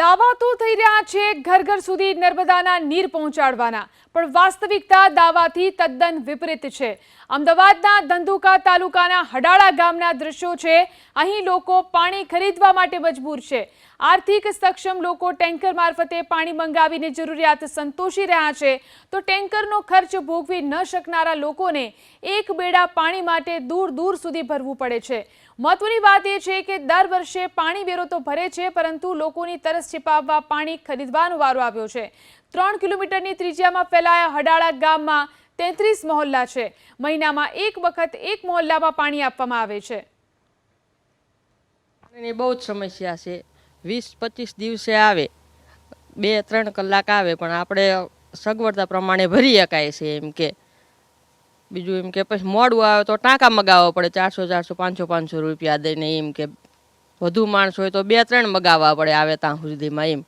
દાવા તો થઈ રહ્યા છે ઘર ઘર સુધી નર્મદાના નીર પહોંચાડવાના. પણ વાસ્તવિકતા દાવાથી તદ્દન વિપરીત છે. અમદાવાદના ધંધુકા તાલુકાના હડાળા ગામના દ્રશ્યો છે. અહીં લોકો પાણી ખરીદવા માટે મજબૂર છે. આર્થિક સક્ષમ લોકો ટેન્કર મારફતે પાણી મંગાવીને જરૂરિયાત સંતોષી રહ્યા છે. તો ટેન્કરનો ખર્ચ ભોગવી ન શકનારા લોકોને એક બેડા પાણી માટે દૂર દૂર સુધી ભરવું પડે છે. મહત્વની વાત એ છે કે દર વર્ષે પાણી વેરો તો ભરે છે, પરંતુ લોકોની તરસ छिपाવવા પાણી ખરીદવાનો વારો આવ્યો છે. ત્રણ કિલોમીટરની ત્રિજ્યામાં ફેલાયા હડાળા ગામમાં તેત્રીસ મહોલ્લા છે. મહિનામાં એક વખત એક મહોલ્લામાં પાણી આપવામાં આવે છે. પાણીની બહુ જ સમસ્યા છે. વીસ પચીસ દિવસે આવે. બે ત્રણ કલાક આવે, પણ આપણે સગવડતા પ્રમાણે ભરી શકાય છે એમ કે. બીજું એમ કે પછી મોડું આવે તો ટાંકા મગાવવા પડે, ચારસો ચારસો, પાંચસો પાંચસો રૂપિયા દઈને એમ કે વધુ માણસ હોય તો બે ત્રણ મગાવવા પડે આવે ત્યાં સુધીમાં એમ.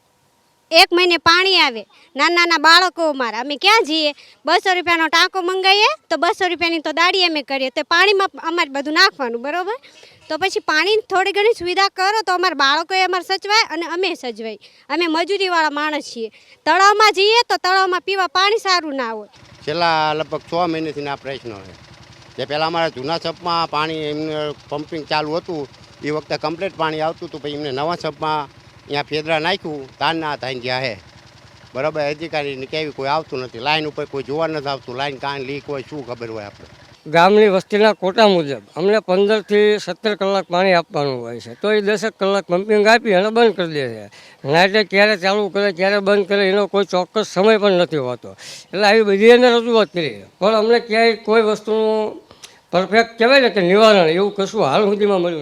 એક મહિને પાણી આવે. નાના નાના બાળકો અમારા. અમે ક્યાં જઈએ? બસો રૂપિયાનો ટાંકો મંગાવીએ તો બસો રૂપિયાની તો દાડી અમે કરીએ. તો પાણીમાં અમારે બધું નાખવાનું બરાબર? તો પછી પાણી થોડી ઘણી સુવિધા કરો તો અમારા બાળકોએ અમારે સચવાય અને અમે સચવાય. અમે મજૂરીવાળા માણસ છીએ. તળાવમાં જઈએ તો તળાવમાં પીવા પાણી સારું ના હોય. છેલ્લા લગભગ છ મહિનેથી આ પ્રશ્ન છે. જે પહેલાં અમારા જૂના સપમાં પાણી એમને પમ્પિંગ ચાલુ હતું એ વખતે કમ્પ્લીટ પાણી આવતું હતું, પછી એમને નવા સબમાં અહીંયા ફેદરા નાખ્યું તારના થાય ગયા હે. બરાબર, અધિકારીને કહેવી કોઈ આવતું નથી. લાઈન ઉપર કોઈ જોવા નથી આવતું. લાઈન કાંઈ લીક હોય, શું ખબર હોય આપણે. ગામની વસ્તીના કોટા મુજબ અમને પંદરથી સત્તર કલાક પાણી આપવાનું હોય છે. તો એ દસેક કલાક પમ્પિંગ આપી અને બંધ કરી દે છે. નાઇટે ક્યારે ચાલુ કરે, ક્યારે બંધ કરે, એનો કોઈ ચોક્કસ સમય પણ નથી હોતો. એટલે આવી બધી એને રજૂઆત કરી. પણ અમને ક્યાંય કોઈ વસ્તુનું પરફેક્ટ કહેવાય ને કે નિવારણ, એવું કશું હાલ સુધીમાં મળ્યું